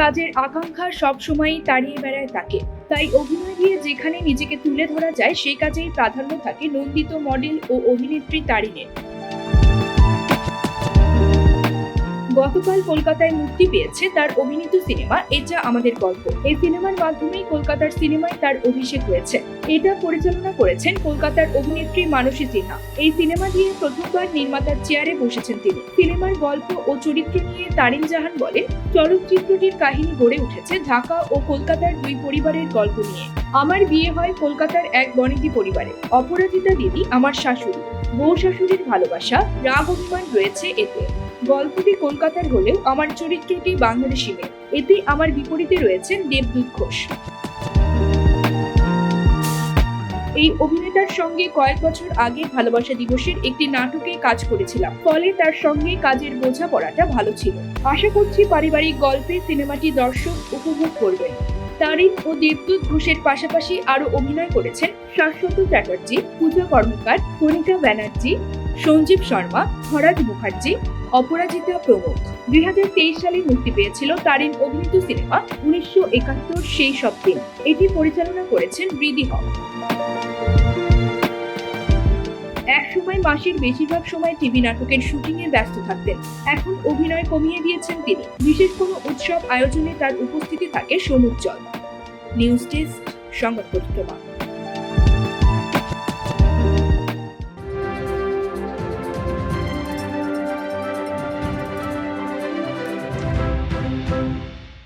কাজের আকাঙ্ক্ষা সবসময়ই তাড়িয়ে বেড়ায় তাকে। তাই অভিনয় দিয়ে যেখানে নিজেকে তুলে ধরা যায়, সেই কাজেই প্রাধান্য থাকে নন্দিত মডেল ও অভিনেত্রী তারিনের গতকাল কলকাতায় মুক্তি পেয়েছে তার অভিনীত সিনেমা এটা আমাদের গল্প। এই সিনেমার মাধ্যমেই কলকাতার সিনেমায় তার অভিষেক হয়েছে। এটা পরিচালনা করেছেন কলকাতার অভিনেত্রী মানসী সিনহা। এই সিনেমা দিয়ে প্রথমবার নির্মাতার চেয়ারে বসেছেন তিনি। সিনেমার গল্প ও চরিত্র নিয়ে তারিন জাহান বলেন, চলচ্চিত্রটির কাহিনী গড়ে উঠেছে ঢাকা ও কলকাতার দুই পরিবারের গল্প নিয়ে। আমার বিয়ে হয় কলকাতার এক বনেদি পরিবারে। অপরাজিতা দিদি আমার শাশুড়ি। বউ শাশুড়ির ভালোবাসা, রাগ অভিমান রয়েছে এতে। গল্পটি কলকাতার হলেও আমার চরিত্রটি বাংলাদেশি মেয়ে। এতে আমার বিপরীতে রয়েছেন দেবদূত ঘোষ। এই অভিনেতার সঙ্গে কয়েক বছর আগে ভালোবাসা দিবসের একটি নাটকে কাজ করেছিলাম। ফলে তার সঙ্গে কাজের বোঝাপড়াটা ভালো ছিল। আশা করছি পারিবারিক গল্পে সিনেমাটি দর্শক উপভোগ করবেন। তারিক ও দেবদূত ঘোষের পাশাপাশি আরও অভিনয় করেছেন শাশ্বত চ্যাটার্জি, পূজা কর্মকার, কণিকা ব্যানার্জি সঞ্জীব শর্মা হরাজ মুখার্জি, অপরাজিতা প্রমুখ দুই হাজার তেইশ সালে মুক্তি পেয়েছিল তারিন অভিনীত সিনেমা উনিশশো একাত্তর সেই সব দিন। এটি পরিচালনা করেছেন বৃদি হক। এক সময় মাসের বেশিরভাগ সময় টিভি নাটকের শুটিংয়ে ব্যস্ত থাকতেন। এখন অভিনয় কমিয়ে দিয়েছেন তিনি। বিশেষ কোনো উৎসব আয়োজনে তার উপস্থিতি থাকে সমুজ্জ্বল নিউজ ডেস্ক, সংবাদ